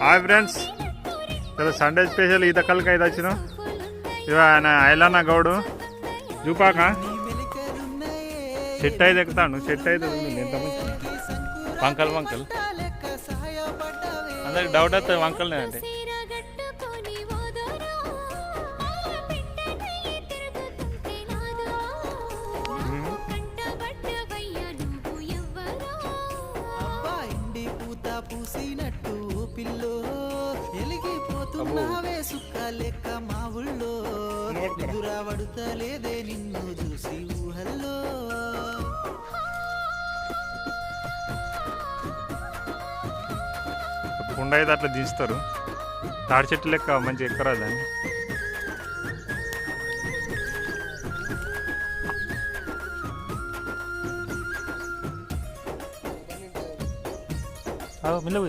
Hi friends ఇలా Sunday special ఈత కలకి అయితే వచ్చిన. ఇవ ఆయన ఐలన్న గౌడు. చూపాక. చెట్టు అయితే ఎక్కుతాను చెట్టు అయితే ఎంత మంచి వంకల్ వంకల్. అందరికి డౌట్ వస్తుంది వంకలనే అంటే. పూసినట్టు ఎలిగిపోతున్నావే సుక్క లెక్క మా ఊళ్ళో. ఎదురా పడుతలేదే నిన్ను చూసి ఊహల్లో. కుండ అయితే అట్లా దించుతారు. తాడి చెట్టు లెక్క మంచి ఎక్కరాదు అని మిల్లవు